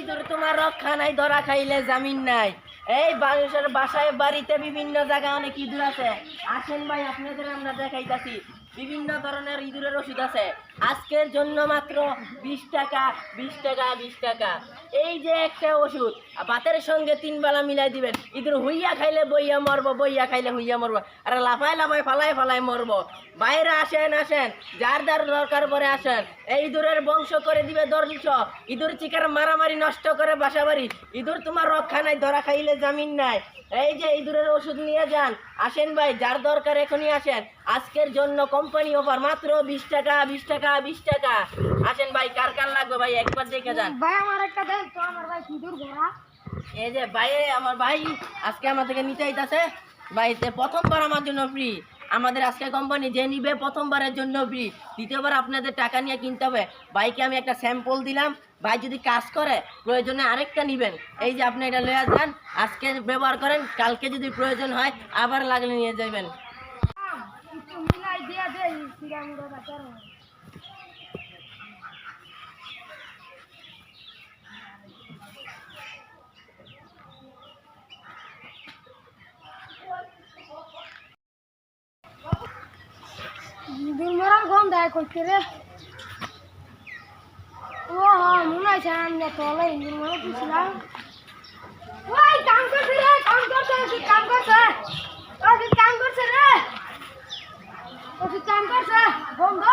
ইঁদুর তোমার রক্ষা নাই, ধরা খাইলে জামিন নাই। এই মানুষের বাসায়, বাড়িতে বিভিন্ন জায়গায় অনেক ইঁদুর আছে। আসেন ভাই, আপনাদের আমরা দেখাইতাছি। বিভিন্ন ধরনের ইঁদুরের ওষুধ আছে। আজকের জন্য মাত্র বিশ টাকা বিশ টাকা বিশ টাকা। এই যে একটা ওষুধ, ভাতের সঙ্গে তিন বেলা মিলাই দিবেন। ইঁদুর হুইয়া খাইলে বইয়া মরবো, বইয়া খাইলে হুইয়া মরবো। আর লাফায় লাফায়, ফালায় ফালায় মরবো। বাইরে আসেন আসেন। যার যার দরকার পরে আসেন। এই ইঁদুরের বংশ করে দিবে দর্শ ইঁদুর চিকার মারামারি নষ্ট করে বাসা বাড়ি ইঁদুর তোমার রক্ষা নাই, ধরা খাইলে জামিন নাই। এই যে ইঁদুরের ওষুধ নিয়ে যান। আসেন ভাই যার দরকার এখনই আসেন। আজকের জন্য কোম্পানি অফার মাত্র বিশ টাকা বিশ টাকা বিশ টাকা। আসেন ভাই কার কার লাগবে ভাই? একবার দেখে যান। ভাই আমার একটা দেন তো আমার ভাই সিঁদুর ঘোরা এই যে ভাই আমার ভাই আজকে আমার থেকে নিতে আইতাছে ভাই প্রথমবার আমার জন্য ফ্রি আমাদের আজকে কোম্পানি যে নিবে প্রথমবারের জন্য ফ্রি দ্বিতীয়বার আপনাদের টাকা নিয়ে কিনতে হবে। বাইকে আমি একটা স্যাম্পল দিলাম। ভাই যদি কাজ করে, প্রয়োজনে আরেকটা নেবেন। এই যে আপনি এটা লয়ে যান, আজকে ব্যবহার করেন, কালকে যদি প্রয়োজন হয়, আবার লাগলে নিয়ে যাবেন। ইঁদুর মরার গন্ধ আয় করতে রে ও হ্যাঁ মনে আছে আমি তলে ইঁদুর মরা দিছিলাম। ওই, কাম করছে রে, কাম করছে, ওষুধ কাম করছে। ওষুধ কাম করছে রে। ওষুধ কাম করছে, বন্ধ।